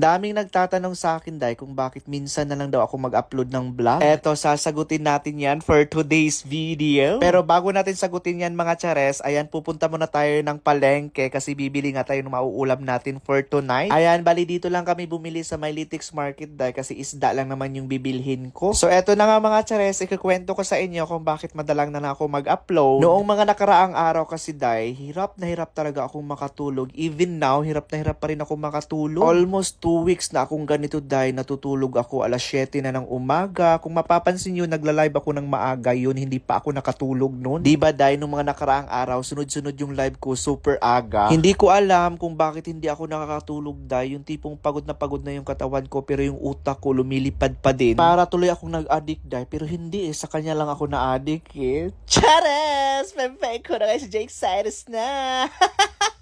Daming nagtatanong sa akin, Day, kung bakit minsan na lang daw ako mag-upload ng vlog. Eto, sasagutin natin yan for today's video. Pero bago natin sagutin yan mga chares, ayan, pupunta muna tayo ng palengke kasi bibili nga tayo ng mauulam natin for tonight. Ayan, bali dito lang kami bumili sa Mylitics Market, Day, kasi isda lang naman yung bibilhin ko. So eto na nga mga chares, ikukwento ko sa inyo kung bakit madalang na, na ako mag-upload. Noong mga nakaraang araw kasi, Day, hirap na hirap talaga akong makatulog. Even now, hirap na hirap pa rin ako makatulog. Almost two weeks na akong ganito, Day, natutulog ako alas 7 na ng umaga. Kung mapapansin nyo, nagla-live ako ng maaga yun, hindi pa ako nakatulog noon. Di ba, Day, nung mga nakaraang araw, sunod-sunod yung live ko, super aga. Hindi ko alam kung bakit hindi ako nakakatulog, Day. Yung tipong pagod na pagod na yung katawan ko, pero yung utak ko lumilipad pa din. Para tuloy akong nag-addict, Day. Pero hindi eh, sa kanya lang ako na-addict eh. Chares! Pepe ko na kay si Jake Cyrus na!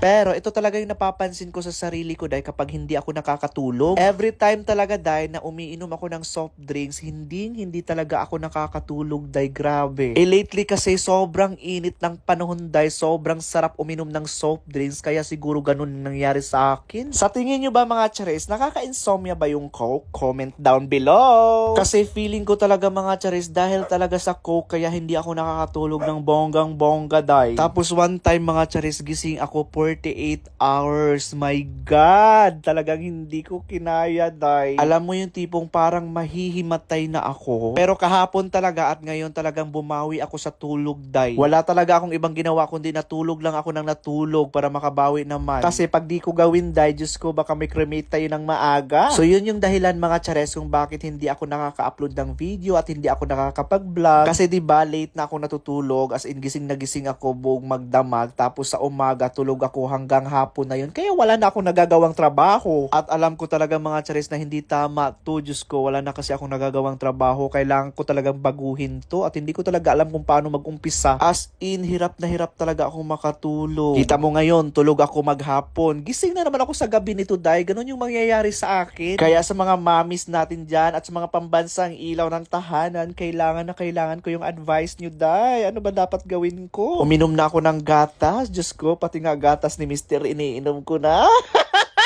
Pero ito talaga yung napapansin ko sa sarili ko dahil kapag hindi ako nakakatulog. Every time talaga dahil na umiinom ako ng soft drinks, hindi hindi talaga ako nakakatulog dahil grabe. Eh lately kasi sobrang init ng panahon dahil sobrang sarap uminom ng soft drinks kaya siguro ganun ang nangyari sa akin. Sa tingin nyo ba mga charis, nakaka-insomnia ba yung Coke? Comment down below. Kasi feeling ko talaga mga charis dahil talaga sa Coke kaya hindi ako nakakatulog ng bonggang bongga dahil. Tapos one time mga charis gising ako 48 hours. My God! Talagang hindi ko kinaya, day. Alam mo yung tipong parang mahihimatay na ako. Pero kahapon talaga at ngayon talagang bumawi ako sa tulog, day. Wala talaga akong ibang ginawa kundi natulog lang ako ng natulog para makabawi naman. Kasi pag di ko gawin, day, Diyos ko, baka may cremate tayo ng maaga. So yun yung dahilan mga chares kung bakit hindi ako nakaka-upload ng video at hindi ako nakakapag-vlog. Kasi di ba late na ako natutulog as in gising na gising ako buong magdamag tapos sa umaga tulog ako hanggang hapon na yun. Kaya wala na akong nagagawang trabaho. At alam ko talaga mga charis na hindi tama to. Diyos ko, wala na kasi akong nagagawang trabaho. Kailangan ko talagang baguhin to. At hindi ko talaga alam kung paano mag-umpisa. As in, hirap na hirap talaga akong makatulog. Kita mo ngayon, tulog ako maghapon. Gising na naman ako sa gabi nito dahil ganun yung mangyayari sa akin. Kaya sa mga mamis natin dyan at sa mga pambansang ilaw ng tahanan, kailangan na kailangan ko yung advice nyo, Day. Ano ba dapat gawin ko? Uminom na ako ng gatas. Diyos ko, pati nga gatas ni Mr. iniinom ko na.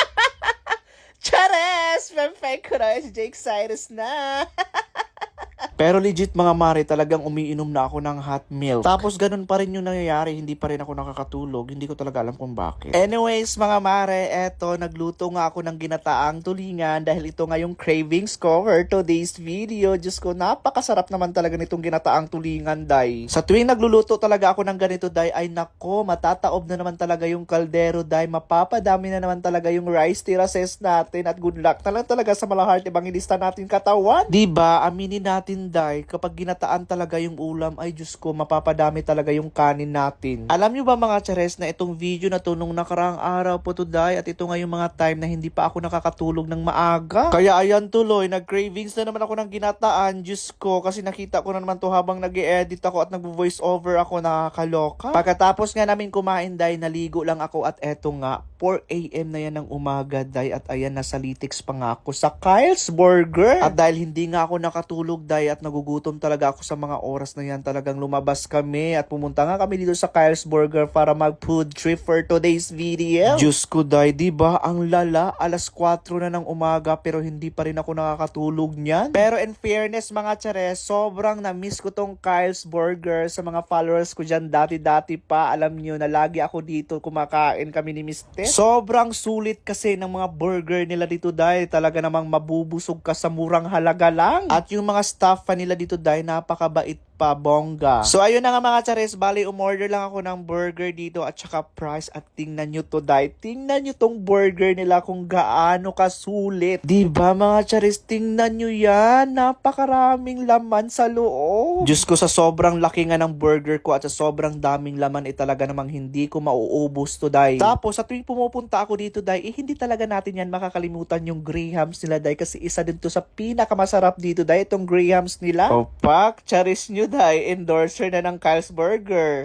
Chares! Perfect ko na si Jake Cyrus na. Pero legit mga mare, talagang umiinom na ako ng hot milk. Tapos ganun pa rin yung nangyayari, hindi pa rin ako nakakatulog. Hindi ko talaga alam kung bakit. Anyways mga mare, eto, nagluto nga ako ng ginataang tulingan dahil ito nga yung cravings ko for today's video. Diyos ko, napakasarap naman talaga nitong ginataang tulingan, day. Sa tuwing nagluluto talaga ako ng ganito, day, ay nako, matataob na naman talaga yung kaldero, day. Mapapadami na naman talaga yung rice tirases natin at good luck na lang talaga sa malahart evangelista natin katawan. Diba, aminin natin, day, kapag ginataan talaga yung ulam, ay Diyos ko, mapapadami talaga yung kanin natin. Alam nyo ba mga chares na itong video na to nung nakaraang araw po to, day, at ito nga yung mga time na hindi pa ako nakakatulog ng maaga. Kaya ayan tuloy, nag-cravings na naman ako ng ginataan, Diyos ko, kasi nakita ko na naman to habang nag edit ako at nag-voice over ako, nakakaloka. Pagkatapos nga namin kumain, day, naligo lang ako at eto nga, 4 a.m. na yan ng umaga, day, at ayan, nasa Litix pa nga ako sa Kyle's Burger. At dahil hindi nga ako nakatulog, day, at nagugutom talaga ako sa mga oras na yan, talagang lumabas kami at pumunta nga kami dito sa Kyle's Burger para mag-food trip for today's video. Diyos ko, day, di ba? Ang lala, alas 4 na ng umaga pero hindi pa rin ako nakakatulog niyan. Pero in fairness, mga chares, sobrang na-miss ko tong Kyle's Burger sa mga followers ko dyan dati-dati pa. Alam niyo na lagi ako dito kumakain kami ni Mr. Sobrang sulit kasi ng mga burger nila dito dahil talaga namang mabubusog ka sa murang halaga lang. At yung mga staff pa nila dito dahil napakabait pa bongga. So ayun na nga mga chares, bali umorder lang ako ng burger dito at saka price at tingnan nyo to dahil tingnan nyo tong burger nila kung gaano kasulit. Diba mga chares, tingnan nyo yan, napakaraming laman sa loob. Diyos ko sa sobrang laki nga ng burger ko at sa sobrang daming laman eh talaga namang hindi ko mauubos to dahil. Tapos sa tuwing pumupunta ako dito dahil eh hindi talaga natin yan makakalimutan yung Grahams nila dahil kasi isa din to sa pinakamasarap dito dahil itong Grahams nila. Opak, charis nyo dahil endorser na ng Kyle's Burger.